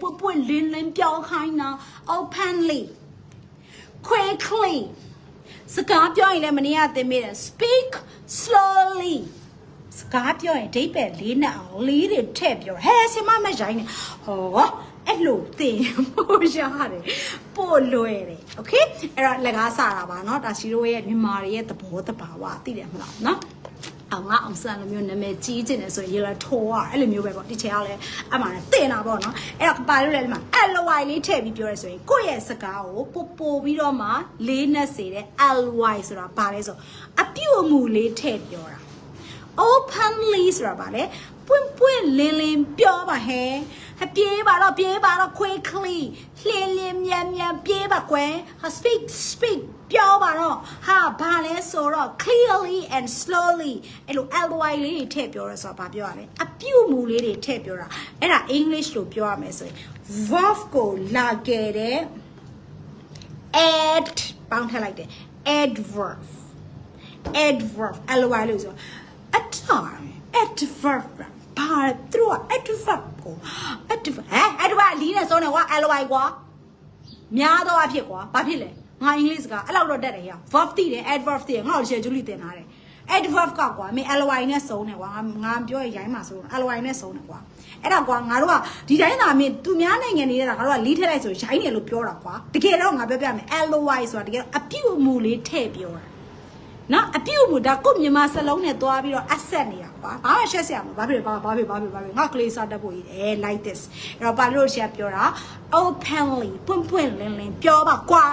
ပွပွလင်းလင်းပြောခိုင်းတာ openly quickly စကားပြောရင်လည်းမနေ့ကသင်မိတယ် speak slowly စကားပြောရင်အဓိပ္ပာယ်လေးနဲ့အောင်လေးတွေထည့်ပြောဟဲဆင်မမရိုင်းနေဟောအဲ့လိုသင်ပို့ရတယ်ပို့လွယ်တယ်โอเคအဲ့တော့လက်ကားစားတာပါเนาะဒါရှိတို့ရဲ့မြန်မာတွေရဲ့သဘောတဘာဝသိတယ်မလားเนาะ အောင်ငါအောင်ဆန်လိုမျိုးနာမည်ကြီးကျင်တယ်ဆိုရင်ရေလာထိုးရအဲ့လိုမျိုးပဲပေါ့ဒီချေကလည်းအမှန်နဲ့တင်တာပေါ့နော်အဲ့တော့ပါလို့လည်းဒီမှာ ly လေးထည့်ပြီးပြောရဲဆိုရင်ကိုယ့်ရဲ့စကားကိုပို့ပို့ပြီးတော့မှလေးနဲ့စေတဲ့ ly ဆိုတာဘာလဲဆိုအပြုတ်အမူလေးထည့်ပြောတာ openly ဆိုတာဗာလေပွင့်ပွင့်လင်းလင်းပြောပါဟဲ့ ဟဲ့ပြေးပါတော့ပြေးပါတော့ quickly လင်းလင်းမြန်မြန်ပြေးပါကွယ်ဟာ speak speak ပြောပါတော့ဟာဘာလဲဆိုတော့ clearly and slowly အဲ့လို ly လေးတွေထည့်ပြောရဲဆိုတာဘာပြောရလဲအပြုတ်မူလေးတွေထည့်ပြောတာအဲ့ဒါ english လို့ပြောရမယ်ဆိုရင် verb ကိုလာခဲ့တဲ့ add ပေါင်းထည့်လိုက်တယ် adverb adverb ly လို့ဆို a time adverb ဘာသူတို့က adverb ကို adverb ဟဲ့ adverb လီးနေစုံးနေကွာ ly ကွာများတော့အဖြစ်ကွာဘာဖြစ်လဲငါအင်္ဂလိပ်စကားအဲ့လောက်တော့တက်တယ်ရ verb သိတယ် adverb သိတယ်ငါ့ကိုရှယ်ဂျူလီတင်ထားတယ် adverb ကကွာမင်း ly နဲ့စုံးနေကွာငါငါပြောရရိုင်းမှာဆို ly နဲ့စုံးနေကွာအဲ့ဒါကွာငါတို့ကဒီတိုင်းသာမင်းသူများနိုင်ငံနေတာငါတို့ကလီးထည့်လိုက်ဆိုရိုင်းတယ်လို့ပြောတာကွာတကယ်တော့ငါပြောပြမယ် ly ဆိုတာတကယ်အပြုတ်အမူလေးထည့်ပြောတာ နော်အပြုတ်မှုဒါကိုယ့်မြန်မာစလုံးနဲ့သွားပြီးတော့အဆက်နေတာကွာဘာမှရှက်စရာမလိုဘာဖြစ်လဲဘာဘာဖြစ်ဘာဖြစ်ဘာဖြစ်ငါကလေးစားတတ်ဖို့ရည်အဲ like this အဲ့တော့ဘာလို့ရှက်ပြောတာ openly ပွင့်ပွင့်လင်းလင်းပြောပါကွာ